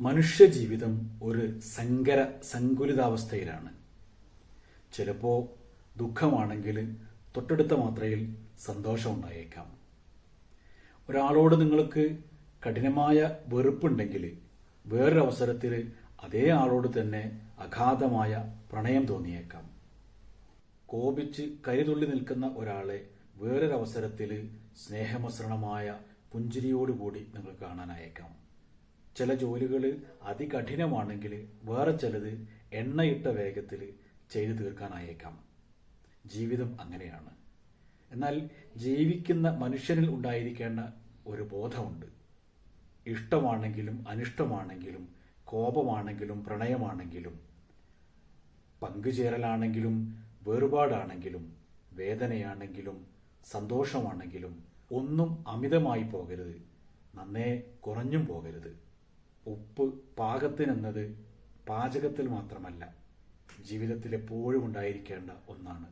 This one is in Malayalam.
മനുഷ്യജീവിതം ഒരു സങ്കര സങ്കുലിതാവസ്ഥയിലാണ്. ചിലപ്പോൾ ദുഃഖമാണെങ്കിൽ തൊട്ടടുത്ത മാത്രയിൽ സന്തോഷമുണ്ടായേക്കാം. ഒരാളോട് നിങ്ങൾക്ക് കഠിനമായ വെറുപ്പുണ്ടെങ്കിൽ വേറൊരവസരത്തിൽ അതേ ആളോട് തന്നെ അഗാധമായ പ്രണയം തോന്നിയേക്കാം. കോപിച്ച് കരിതുള്ളി നിൽക്കുന്ന ഒരാളെ വേറൊരവസരത്തിൽ സ്നേഹമസൃണമായ പുഞ്ചിരിയോടുകൂടി നിങ്ങൾ കാണാനായേക്കാം. ചില ജോലികൾ അതികഠിനമാണെങ്കിൽ വേറെ ചിലത് എണ്ണയിട്ട വേഗത്തിൽ ചെയ്തു തീർക്കാനായേക്കാം. ജീവിതം അങ്ങനെയാണ്. എന്നാൽ ജീവിക്കുന്ന മനുഷ്യനിൽ ഉണ്ടായിരിക്കേണ്ട ഒരു ബോധമുണ്ട്. ഇഷ്ടമാണെങ്കിലും അനിഷ്ടമാണെങ്കിലും കോപമാണെങ്കിലും പ്രണയമാണെങ്കിലും പങ്കുചേരലാണെങ്കിലും വേറുപാടാണെങ്കിലും വേദനയാണെങ്കിലും സന്തോഷമാണെങ്കിലും ഒന്നും അമിതമായി പോകരുത്. നന്നേ കുറഞ്ഞും പോകരുത്. ഉപ്പ് പാകത്തിനെന്നത് പാചകത്തിൽ മാത്രമല്ല ജീവിതത്തിൽ എപ്പോഴും ഉണ്ടായിരിക്കേണ്ട ഒന്നാണ്.